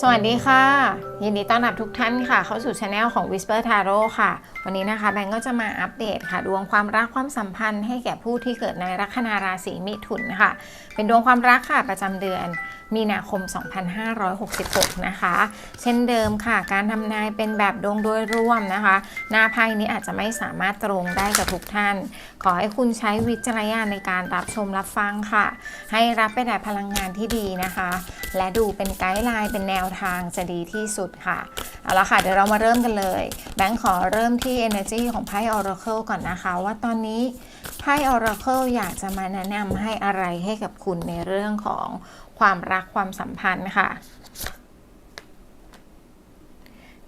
สวัสดีค่ะ ยินดีต้อนรับทุกท่านค่ะ เข้าสู่ช anel ของ Whisper Tarot ค่ะ วันนี้นะคะแบงก์ก็จะมาอัปเดตค่ะ ดวงความรักความสัมพันธ์ให้แก่ผู้ที่เกิดในลัคนาราศีมิถุนค่ะ เป็นดวงความรักค่ะประจำเดือน มีนาคม 2566 นะคะ เช่นเดิมค่ะ การทำนายเป็นแบบดวงโดยรวมนะคะ หน้าไพ่นี้อาจจะไม่สามารถตรงได้กับทุกท่าน ขอให้คุณใช้วิจารณญาณในการรับชมรับฟังค่ะ ให้รับไปแต่พลังงานที่ดีนะคะ และดูเป็นไกด์ไลน์เป็นแนวทางจะดีที่สุดค่ะเอาละค่ะ เดี๋ยวเรามาเริ่มกันเลย แบงค์ขอเริ่มที่ Energy ของไพ่ Oracle ก่อนนะคะ ว่าตอนนี้ไพ่ Oracle อยากจะมาแนะนำให้อะไรให้กับคุณในเรื่องของ ความรักความสัมพันธ์ค่ะ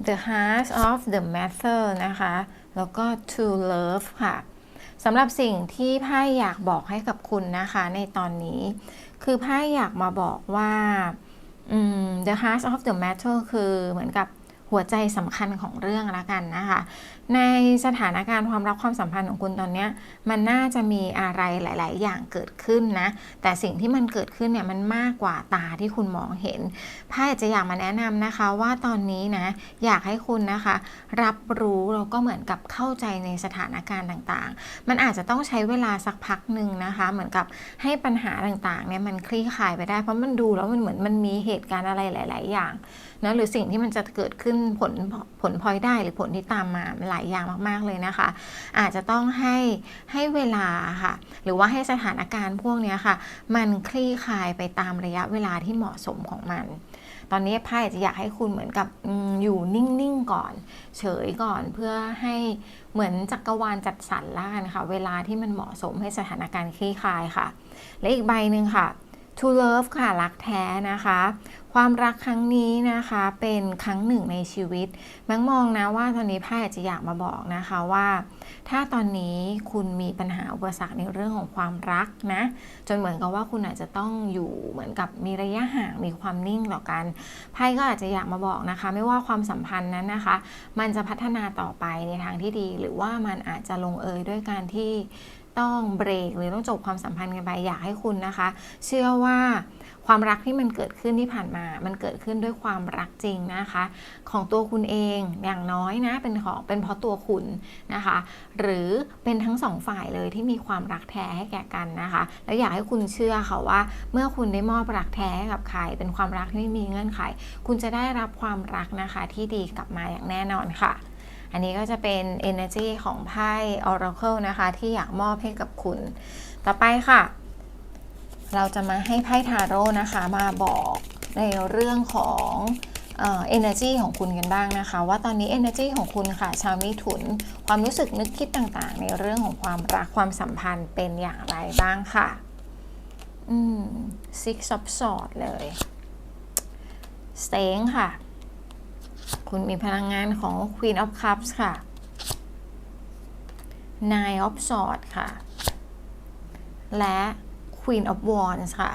The Heart of the Matter นะคะ แล้วก็ To Love ค่ะสำหรับสิ่งที่ไพ่อยากบอกให้กับคุณนะคะ ในตอนนี้ คือไพ่อยากมาบอกว่า The Heart of the Matter คือเหมือนกับหัวใจสำคัญของเรื่องละกันนะคะในสถานการณ์ความรักความสัมพันธ์ของคุณตอนนี้มันน่าจะมีอะไรหลาย ๆ อย่างเกิดขึ้นนะ แต่สิ่งที่มันเกิดขึ้นเนี่ยมันมากกว่าตาที่คุณมองเห็นไพ่าจจะอยากมาแนะนำนะคะว่าตอนนี้นะอยากให้คุณนะคะ รับรู้แล้วก็เหมือนกับเข้าใจในสถานการณ์ต่าง ๆ มันอาจจะต้องใช้เวลาสักพักหนึ่งนะคะ เหมือนกับให้ปัญหาต่าง ๆ เนี่ยมันคลี่คลายไปได้เพราะมันดูแล้วมันเหมือนมันมีเหตุการณ์อะไรหลาย ๆ อย่างนะหรือสิ่งที่มันจะเกิดขึ้นผลผลพลอยได้หรือผลที่ตามมาหลายอย่างมากๆเลยนะคะ อาจจะต้องให้ให้เวลาค่ะ หรือว่าให้สถานการณ์พวกนี้ค่ะ มันคลี่คลายไปตามระยะเวลาที่เหมาะสมของมัน ตอนนี้ไพ่จะอยากให้คุณเหมือนกับอยู่นิ่งๆก่อน เฉยก่อนเพื่อให้เหมือนจักรวาลจัดสรรล่กันค่ะ เวลาที่มันเหมาะสมให้สถานการณ์คลี่คลายค่ะ และอีกใบหนึ่งค่ะ to love ค่ะรักแท้นะคะ ความรักครั้งนี้นะคะเป็นครั้งหนึ่งในชีวิตแบงมองนะว่าตอนนี้ไพ่อาจจะอยากมาบอกนะคะว่า ถ้าตอนนี้คุณมีปัญหาอุปสรรคในเรื่องของความรักนะ จนเหมือนกับว่าคุณอาจจะต้องอยู่เหมือนกับมีระยะห่างมีความนิ่งต่อกันไพ่ก็อาจจะอยากมาบอกนะคะ ไม่ว่าความสัมพันธ์นั้นนะคะ มันจะพัฒนาต่อไปในทางที่ดี หรือว่ามันอาจจะลงเอยด้วยการที่ ต้องเบรกหรือต้องจบความสัมพันธ์กันไปอยากให้คุณนะคะ เชื่อว่าความรักที่มันเกิดขึ้นที่ผ่านมา มันเกิดขึ้นด้วยความรักจริงนะคะ ของตัวคุณเองอย่างน้อยนะ เป็นของเป็นเพราะตัวคุณนะคะ หรือเป็นทั้งสองฝ่ายเลยที่มีความรักแท้ให้แก่กันนะคะ แล้วอยากให้คุณเชื่อค่ะว่า เมื่อคุณได้มอบรักแท้ให้กับใคร เป็นความรักที่ไม่มีเงื่อนไข คุณจะได้รับความรักนะคะที่ดีกลับมาอย่างแน่นอนค่ะ อันนี้ก็จะเป็น energy ของไพ่ Oracle นะคะ ที่อยากมอบให้กับคุณ ต่อไปค่ะ เราจะมาให้ไพ่ทาโร่นะคะ มาบอกในเรื่องของเอ่อ energy ของคุณกันบ้างนะคะ ว่าตอนนี้ energy ของคุณค่ะ ชาวมิถุน ความรู้สึกนึกคิดต่างๆ ในเรื่องของความรักความสัมพันธ์เป็นอย่างไรบ้างค่ะ อืม six of swords เลย staying ค่ะ คุณมีพลังงานของ Queen of Cups ค่ะ Nine of Swords ค่ะ และ Queen of Wands ค่ะ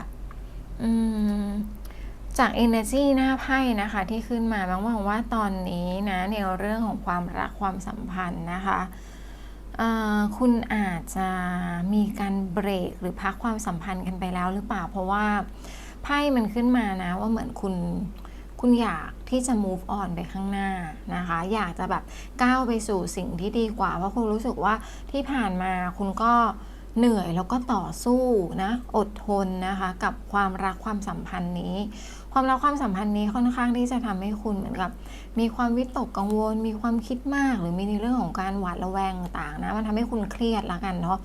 จาก Energy หน้าไพ่นะคะ ที่ขึ้นมาบางมองว่าตอนนี้นะในเรื่องของความรักความสัมพันธ์นะคะคุณอาจจะมีการเบรกหรือพักความสัมพันธ์กันไปแล้วหรือเปล่า เพราะว่าไพ่มันขึ้นมานะว่าเหมือนคุณ คุณอยากที่จะ move on ไปข้างหน้านะคะ อยากจะแบบก้าวไปสู่สิ่งที่ดีกว่า เพราะคุณรู้สึกว่าที่ผ่านมาคุณก็ เหนื่อยแล้วก็ต่อสู้นะอดทนนะคะกับความรักความสัมพันธ์นี้ ความรักความสัมพันธ์นี้ค่อนข้างที่จะทำให้คุณเหมือนกับ มีความวิตกกังวล มีความคิดมาก หรือมีในเรื่องของการหวาดระแวงต่างๆนะมันทำให้คุณเครียดละกันเนาะ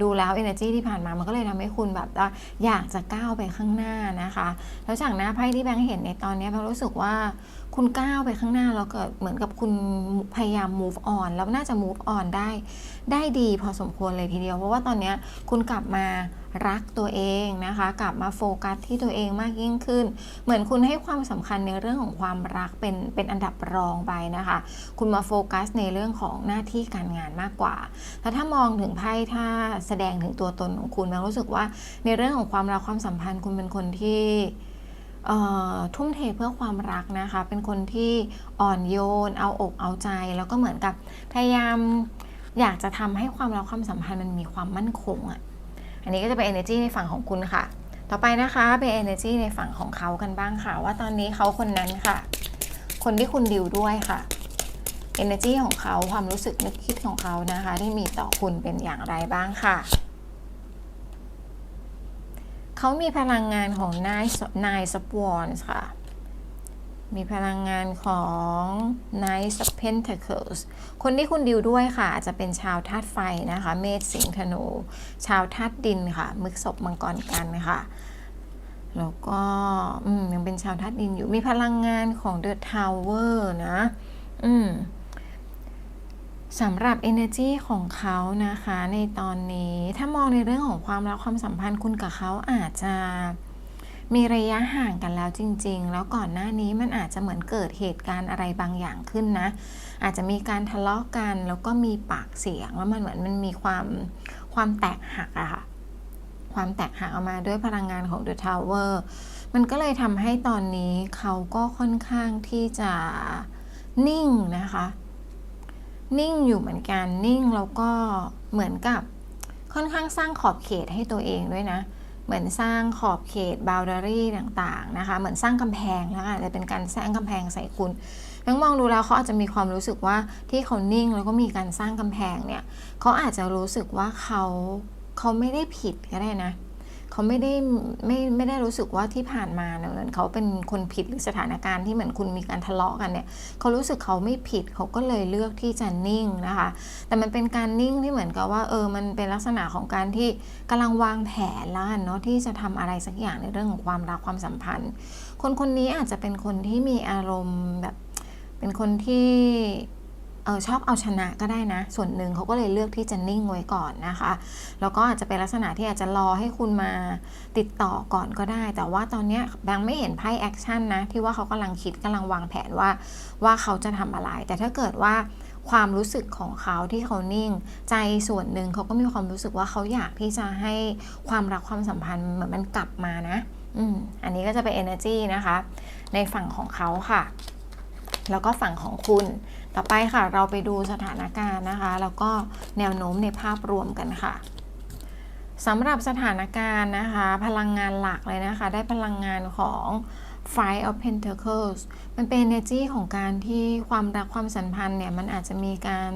ดูแล้ว energy ที่ผ่านมามันก็เลยทำให้คุณแบบว่าอยากจะก้าวไปข้างหน้านะคะ แล้วจากหน้าไพ่ที่แบงค์เห็นในตอนนี้แบงค์รู้สึกว่า คุณก้าวไปข้างหน้าแล้วเกิดเหมือนกับคุณพยายาม move on แล้วน่าจะ move on ได้ ได้ดีพอสมควรเลยทีเดียว เพราะว่าตอนนี้คุณกลับมารักตัวเองนะคะ กลับมาโฟกัสที่ตัวเองมากยิ่งขึ้น เหมือนคุณให้ความสำคัญในเรื่องของความรักเป็นเป็นอันดับรองไปนะคะ คุณมาโฟกัสในเรื่องของหน้าที่การงานมากกว่าแล้วถ้ามองถึงไพ่ถ้าแสดงถึงตัวตนของคุณแบงรู้สึกว่าในเรื่องของความรักความสัมพันธ์คุณเป็นคนที่ ทุ่มเทเพื่อความรักนะคะ เป็นคนที่อ่อนโยน เอาอกเอาใจ แล้วก็เหมือนกับพยายามอยากจะทำให้ความรักความสัมพันธ์มันมีความมั่นคงอะ่ะ อันนี้ก็จะเป็น energy ในฝั่งของคุณค่ะ ต่อไปนะคะเป็น energy ในฝั่งของเขากันบ้างค่ะ ว่าตอนนี้เขาคนนั้นค่ะ คนที่คุณดิวด้วยค่ะ energy ของเขาความรู้สึกนึกคิดของเขานะคะ ที่มีต่อคุณเป็นอย่างไรบ้างค่ะ เขามีพลังงานของ Nine Nine of Wands ค่ะ มีพลังงานของ Knight of Pentacles คนที่คุณดิวด้วยค่ะอาจจะเป็นชาวธาตุไฟนะคะ เมษสิงห์ธนู ชาวธาตุดินค่ะ มึกศพมังกรกันค่ะแล้วก็ยังเป็นชาวธาตุดินอยู่มีพลังงานของ The Tower นะ อืม สำหรับ energy ของเขานะคะในตอนนี้ถ้ามองในเรื่องของความรักความสัมพันธ์คุณกับเขาอาจจะมีระยะห่างกันแล้วจริง ๆ แล้วก่อนหน้านี้มันอาจจะเหมือนเกิดเหตุการณ์อะไรบางอย่างขึ้นนะ อาจจะมีการทะเลาะกันแล้วก็มีปากเสียงแล้วมันเหมือนมันมีความความแตกหักอะค่ะ ความแตกหักออกมาด้วยพลังงานของ The Tower มันก็เลยทำให้ตอนนี้เขาก็ค่อนข้างที่จะนิ่งนะคะ นิ่งอยู่เหมือนกันนิ่งแล้วก็เหมือนกับค่อนข้างสร้างขอบเขตให้ตัวเองด้วยนะ เหมือนสร้างขอบเขตบาวดารี่ต่างๆนะคะ เหมือนสร้างกำแพงแล้วอาจจะเป็นการสร้างกำแพงใส่คุณยังมองดูแล้วเขาอาจจะมีความรู้สึกว่าที่เขานิ่งแล้วก็มีการสร้างกำแพงเนี่ยเขาอาจจะรู้สึกว่าเขาเขาไม่ได้ผิดก็ได้นะเขาไม่ได้ไม่ไม่ได้รู้สึกว่าที่ผ่านมาเนี่ยเหมือนเขาเป็นคนผิดหรือสถานการณ์ที่เหมือนคุณมีการทะเลาะกันเนี่ยเขารู้สึกเขาไม่ผิดเขาก็เลยเลือกที่จะนิ่งนะคะ แต่มันเป็นการนิ่งที่เหมือนกับว่าเออมันเป็นลักษณะของการที่กำลังวางแผนแล้วกันเนาะที่จะทำอะไรสักอย่างในเรื่องของความรักความสัมพันธ์ คนคนนี้อาจจะเป็นคนที่มีอารมณ์แบบเป็นคนที่ ออชอบเอาชนะก็ได้นะ ส่วนหนึ่งเขาก็เลยเลือกที่จะนิ่งไว้ก่อนนะคะ แล้วก็อาจจะเป็นลักษณะที่อาจจะรอให้คุณมาติดต่อก่อนก็ได้ แต่ว่าตอนนี้แบงค์ไม่เห็นไพ่แอคชั่นนะ ที่ว่าเขากำลังคิดกำลังวางแผนว่าว่าเขาจะทำอะไร แต่ถ้าเกิดว่าความรู้สึกของเขาที่เขานิ่ง ใจส่วนหนึ่งเขาก็มีความรู้สึกว่าเขาอยากที่จะให้ความรักความสัมพันธ์เหมือนมันกลับมานะอืมอันนี้ก็จะเป็น energy นะคะ ในฝั่งของเขาค่ะ แล้วก็ฝั่งของคุณ ต่อไปค่ะ เราไปดูสถานการณ์นะคะ แล้วก็แนวโน้มในภาพรวมกันค่ะสำหรับสถานการณ์นะคะ พลังงานหลักเลยนะคะ ได้พลังงานของ Five of Pentacles มันเป็น energy ของการที่ความรักความสัมพันธ์เนี่ย มันอาจจะมีการ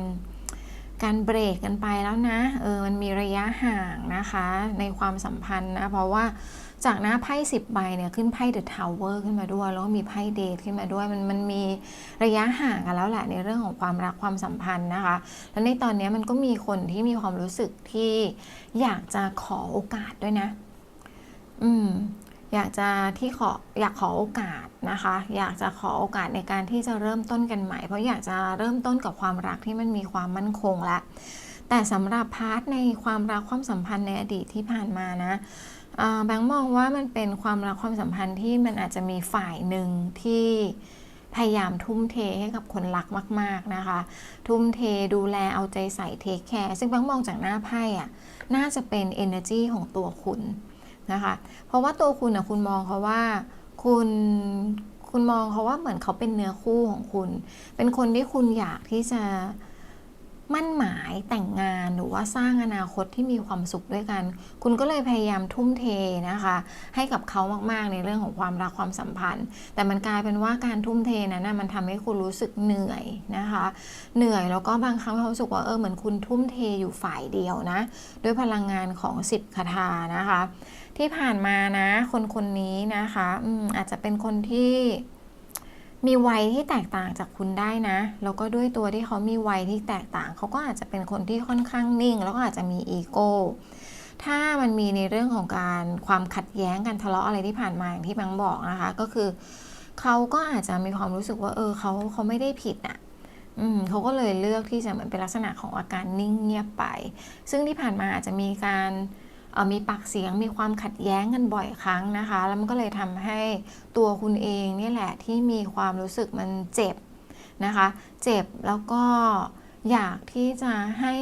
การเบรกกันไปแล้วนะ เออ มันมีระยะห่างนะคะ ในความสัมพันธ์นะ เพราะว่า จากหน้าไพ่สิบใบเนี่ยขึ้นไพ่ The Tower ขึ้นมาด้วย แล้วก็มีไพ่เดทขึ้นมาด้วย มันมันมีระยะห่างกันแล้วแหละในเรื่องของความรักความสัมพันธ์นะคะ แล้วในตอนนี้มันก็มีคนที่มีความรู้สึกที่อยากจะขอโอกาสด้วยนะ อืมอยากจะที่ขออยากขอโอกาสนะคะ อยากจะขอโอกาสในการที่จะเริ่มต้นกันใหม่ เพราะอยากจะเริ่มต้นกับความรักที่มันมีความมั่นคงแล้วแต่สำหรับพาร์ทในความรักความสัมพันธ์ในอดีตที่ผ่านมานะ แบงค์มองว่ามันเป็นความรักความสัมพันธ์ที่มันอาจจะมีฝ่ายหนึ่งที่พยายามทุ่มเทให้กับคนรักมาก ๆนะคะ ทุ่มเทดูแลเอาใจใส่เทคแคร์ซึ่งแบงค์มองจากหน้าไพ่อะน่าจะเป็น energy ของตัวคุณนะคะ เพราะว่าตัวคุณนะคุณมองเขาว่าคุณคุณมองเขาว่าเหมือนเขาเป็นเนื้อคู่ของคุณ เป็นคนที่คุณอยากที่จะ มั่นหมายแต่งงานหรือว่าสร้างอนาคตที่มีความสุขด้วยกัน คุณก็เลยพยายามทุ่มเทนะคะ ให้กับเขามากๆในเรื่องของความรักความสัมพันธ์ แต่มันกลายเป็นว่าการทุ่มเทนั้นนะมันทำให้คุณรู้สึกเหนื่อยนะคะ เหนื่อยแล้วก็บางครั้งเขารู้สึกว่าเออเหมือนคุณทุ่มเทอยู่ฝ่ายเดียวนะ ด้วยพลังงานของสิบคาถานะคะ ที่ผ่านมานะ คนคนนี้นะคะออาจจะเป็นคนที่ มีวัยที่แตกต่างจากคุณได้นะ แล้วก็ด้วยตัวที่เขามีวัยที่แตกต่าง เขาก็อาจจะเป็นคนที่ค่อนข้างนิ่ง แล้วก็อาจจะมีอีโก้ ถ้ามันมีในเรื่องของการความขัดแย้งกันทะเลาะอะไรที่ผ่านมาอย่างที่บังบอกนะคะ ก็คือ เขาก็อาจจะมีความรู้สึกว่า เออเขาเขาไม่ได้ผิดอะ่ะอืมเขาก็เลยเลือกที่จะเหมือนเป็นลักษณะของอาการนิ่งเงียบไป ซึ่งที่ผ่านมาอาจจะมีการ มีปากเสียงมีความขัดแย้งกันบ่อยครั้งนะคะ แล้วมันก็เลยทำให้ตัวคุณเองนี่แหละที่มีความรู้สึกมันเจ็บนะคะ เจ็บแล้วก็อยากที่จะให้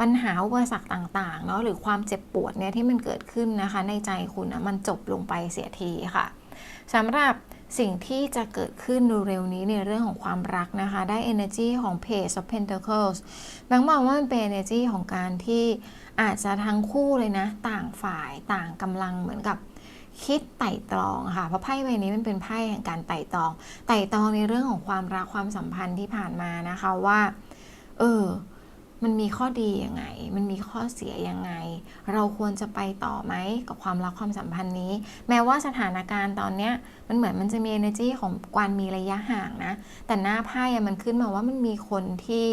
ปัญหาอุปสรรคต่างๆเนาะหรือความเจ็บปวดเนี่ยที่มันเกิดขึ้นนะคะ ในใจคุณนะมันจบลงไปเสียทีค่ะสำหรับสิ่งที่จะเกิดขึ้นเร็วๆนี้ในเรื่องของความรักนะคะ ได้ energy ของ Page of Pentacles แบงค์มองว่ามันเป็น energy ของการที่ อาจจะทั้งคู่เลยนะ ต่างฝ่ายต่างกำลังเหมือนกับคิดไต่ตรองค่ะ เพราะไพ่ใบนี้มันเป็นไพ่แห่งการไต่ตรอง ไต่ตรองในเรื่องของความรักความสัมพันธ์ที่ผ่านมานะคะว่า เออ มันมีข้อดียังไง มันมีข้อเสียยังไง เราควรจะไปต่อไหมกับความรักความสัมพันธ์นี้ แม้ว่าสถานการณ์ตอนเนี้ยมันเหมือนมันจะมี energy ของการมีระยะห่างนะ แต่หน้าไพ่มันขึ้นมาว่ามันมีคนที่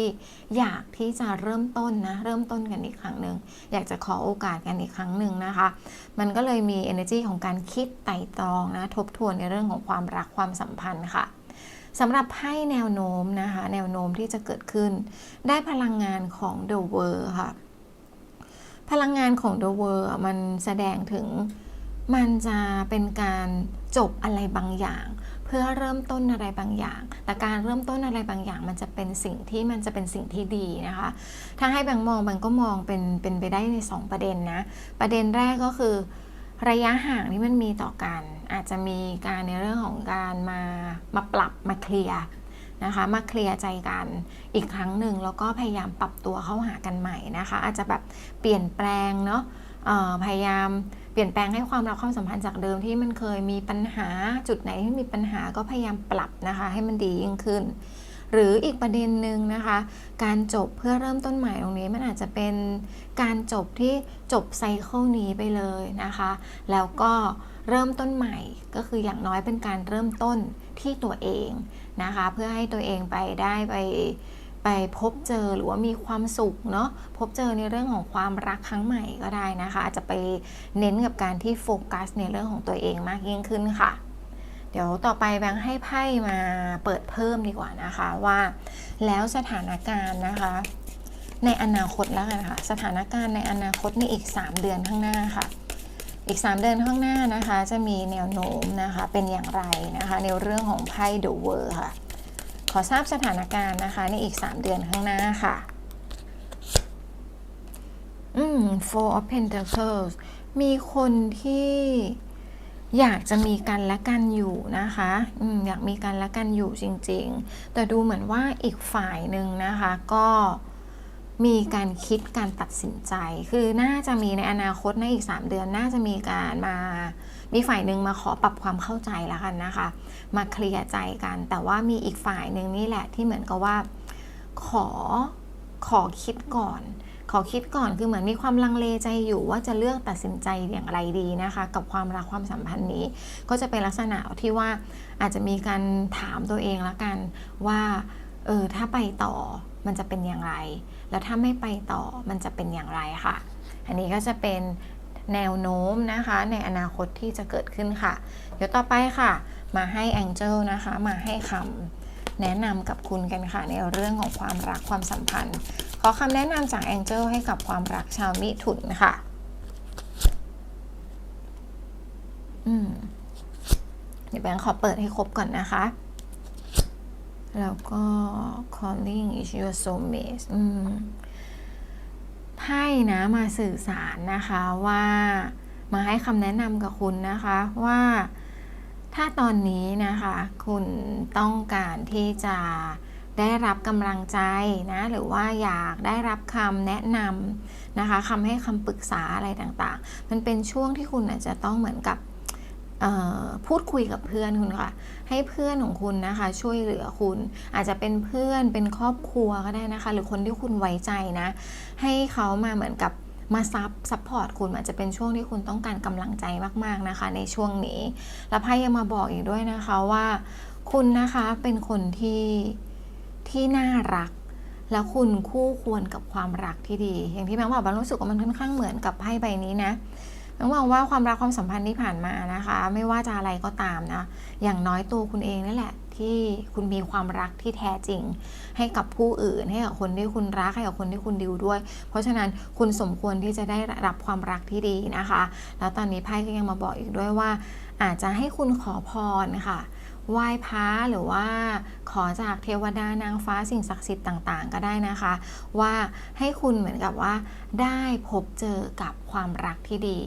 อยากที่จะเริ่มต้นนะ เริ่มต้นกันอีกครั้งหนึ่ง อยากจะขอโอกาสกันอีกครั้งหนึ่งนะคะ มันก็เลยมี energy ของการคิดไต่ตรองนะ ทบทวนในเรื่องของความรักความสัมพันธ์ค่ะ สำหรับไพ่แนวโน้มนะคะ แนวโน้มที่จะเกิดขึ้น ได้พลังงานของ The World ค่ะ พลังงานของ The World อะมันแสดงถึงมันจะเป็นการจบอะไรบางอย่าง เพื่อเริ่มต้นอะไรบางอย่าง แต่การเริ่มต้นอะไรบางอย่าง มันจะเป็นสิ่งที่มันจะเป็นสิ่งที่ดีนะคะ ถ้าให้แบงมองแบงก็มองเป็นเป็นไปได้ใน 2 ประเด็นนะ ประเด็นแรกก็คือ ระยะห่างที่มันมีต่อกัน อาจจะมีการในเรื่องของการมามาปรับมาเคลียร์นะคะมาเคลียร์ใจกันอีกครั้งหนึ่งแล้วก็พยายามปรับตัวเข้าหากันใหม่นะคะ อาจจะแบบเปลี่ยนแปลงเนาะพยายามเปลี่ยนแปลงให้ความรักความสัมพันธ์จากเดิมที่มันเคยมีปัญหาจุดไหนที่มีปัญหาก็พยายามปรับนะคะ ให้มันดียิ่งขึ้น หรืออีกประเด็นหนึ่งนะคะ การจบเพื่อเริ่มต้นใหม่ตรงนี้มันอาจจะเป็นการจบที่จบไซเคิลนี้ไปเลยนะคะ แล้วก็เริ่มต้นใหม่ก็คืออย่างน้อยเป็นการเริ่มต้นที่ตัวเองนะคะ เพื่อให้ตัวเองไปได้ไปไปพบเจอหรือว่ามีความสุขเนาะพบเจอในเรื่องของความรักครั้งใหม่ก็ได้นะคะ อาจจะไปเน้นกับการที่โฟกัสในเรื่องของตัวเองมากยิ่งขึ้นค่ะ เดี๋ยวต่อไปแบงค์ให้ไพ่มาเปิดเพิ่มดีกว่านะคะว่าแล้วสถานการณ์นะคะ ในอนาคตแล้วกันค่ะสถานการณ์ในอนาคตในอีก 3 เดือนข้างหน้าค่ะ อีก 3 เดือนข้างหน้านะคะ จะมีแนวโน้มนะคะเป็นอย่างไรนะคะ ในเรื่องของไพ่ The World ค่ะ ขอทราบสถานการณ์นะคะ ในอีก 3 เดือนข้างหน้าค่ะอืม Four of Pentacles มีคนที่ อยากจะมีกันและกันอยู่นะคะอืมอยากมีกันและกันอยู่จริง ๆ แต่ดูเหมือนว่าอีกฝ่ายหนึ่งนะคะก็มีการคิดการตัดสินใจ คือน่าจะมีในอนาคตในอีก 3 เดือน น่าจะมีการมา มีฝ่ายหนึ่งมาขอปรับความเข้าใจแล้วกันนะคะ มาเคลียร์ใจกัน แต่ว่ามีอีกฝ่ายหนึ่งนี่แหละที่เหมือนกับว่า ขอ ขอคิดก่อน อคิดก่อนคือเหมือนมีความลังเลใจอยู่ว่าจะเลือกตัดสินใจอย่างไรดีนะคะ กับความรักความสัมพันธ์นี้ ก็จะเป็นลักษณะที่ว่าอาจจะมีการถามตัวเองละกันว่าเออถ้าไปต่อมันจะเป็นอย่างไร แล้วถ้าไม่ไปต่อมันจะเป็นอย่างไรค่ะ อันนี้ก็จะเป็นแนวโน้มนะคะ ในอนาคตที่จะเกิดขึ้นค่ะ เดี๋ยวต่อไปค่ะ มาให้ Angel นะคะ มาให้คำแนะนำกับคุณกันค่ะ ในเรื่องของความรักความสัมพันธ์ อคำแนะนำจาก Angel ให้กับความรักชาวมิถุนค่ะ อืมเดี๋ยวแบงค์ขอเปิดให้ครบก่อนนะคะ แล้วก็ calling is your soulmate อืมไพ่นะมาสื่อสารนะคะว่ามาให้คำแนะนำกับคุณนะคะว่าถ้าตอนนี้นะคะ คุณต้องการที่จะ ได้รับกำลังใจนะหรือว่าอยากได้รับคำแนะนำนะคะคำให้คำปรึกษาอะไรต่างๆ มันเป็นช่วงที่คุณอาจจะต้องเหมือนกับพูดคุยกับเพื่อนคุณค่ะ ให้เพื่อนของคุณนะคะ ช่วยเหลือคุณ อาจจะเป็นเพื่อนเป็นครอบครัวก็ได้นะคะ หรือคนที่คุณไว้ใจนะ ให้เขามาเหมือนกับมาซับซัพพอร์ตคุณอาจจะเป็นช่วงที่คุณต้องการกำลังใจมากๆนะคะ ในช่วงนี้ แล้วไพ่ยังมาบอกอีกด้วยนะคะว่า คุณนะคะเป็นคนที่ ที่น่ารัก แล้วคุณคู่ควรกับความรักที่ดี อย่างที่แบงค์บอกแบงค์รู้สึกว่ามันค่อนข้างเหมือนกับไพ่ใบนี้นะแบงค์มองว่าความรักความสัมพันธ์ที่ผ่านมานะคะ ไม่ว่าจะอะไรก็ตามนะ อย่างน้อยตัวคุณเองนั่นแหละ ที่คุณมีความรักที่แท้จริง ให้กับผู้อื่น ให้กับคนที่คุณรักให้กับคนที่คุณดิวด้วย เพราะฉะนั้นคุณสมควรที่จะได้รับความรักที่ดีนะคะ แล้วตอนนี้ไพ่ก็ยังมาบอกอีกด้วยว่า อาจจะให้คุณขอพรค่ะไหว้พระหรือว่า ขอจากเทวดานางฟ้าสิ่งศักดิ์สิทธิ์ต่างๆ ก็ได้นะคะ ว่าให้คุณเหมือนกับว่า ได้พบเจอกับความรักที่ดี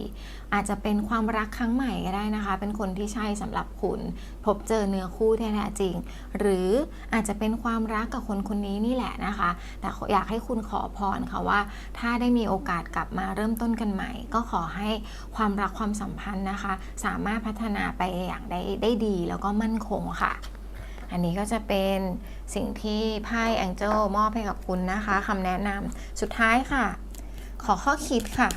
อาจจะเป็นความรักครั้งใหม่ก็ได้นะคะ เป็นคนที่ใช่สำหรับคุณ พบเจอเนื้อคู่แท้ๆจริง หรืออาจจะเป็นความรักกับคนคนนี้นี่แหละนะคะ แต่อยากให้คุณขอพรค่ะว่า ถ้าได้มีโอกาสกลับมาเริ่มต้นกันใหม่ ก็ขอให้ความรักความสัมพันธ์นะคะ สามารถพัฒนาไปอย่างได้ได้ดีแล้วก็มั่นคงค่ะ อันนี้ก็จะเป็นสิ่งที่ไพ่แองเจิลมอบให้กับคุณนะคะคำแนะนำสุดท้ายค่ะ ขอข้อคิดค่ะ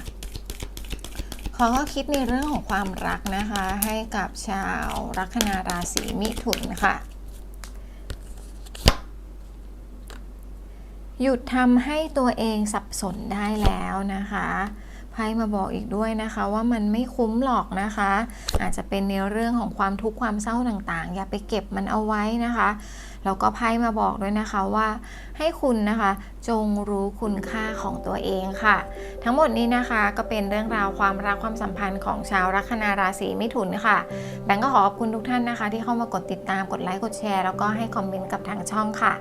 ขอข้อคิดในเรื่องของความรักนะคะ ให้กับชาวลัคนาราศีมิถุนค่ะ หยุดทำให้ตัวเองสับสนได้แล้วนะคะ ไพ่มาบอกอีกด้วยนะคะว่ามันไม่คุ้มหรอกนะคะ อาจจะเป็นในเรื่องของความทุกข์ความเศร้าต่างๆ อย่าไปเก็บมันเอาไว้นะคะ แล้วก็ไพ่มาบอกด้วยนะคะว่า ให้คุณนะคะ จงรู้คุณค่าของตัวเองค่ะ ทั้งหมดนี้นะคะก็เป็นเรื่องราวความรักความสัมพันธ์ของชาวลัคนาราศีมิถุนค่ะแบงก์ก็ขอขอบคุณทุกท่านนะคะ ที่เข้ามากดติดตามกดไลค์กดแชร์แล้วก็ให้คอมเมนต์กับทางช่องค่ะ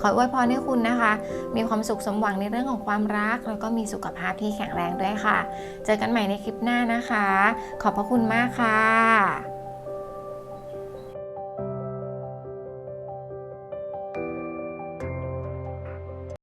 ขออวยพรให้คุณนะคะ มีความสุขสมหวังในเรื่องของความรัก แล้วก็มีสุขภาพที่แข็งแรงด้วยค่ะ เจอกันใหม่ในคลิปหน้านะคะ ขอบพระคุณมากค่ะ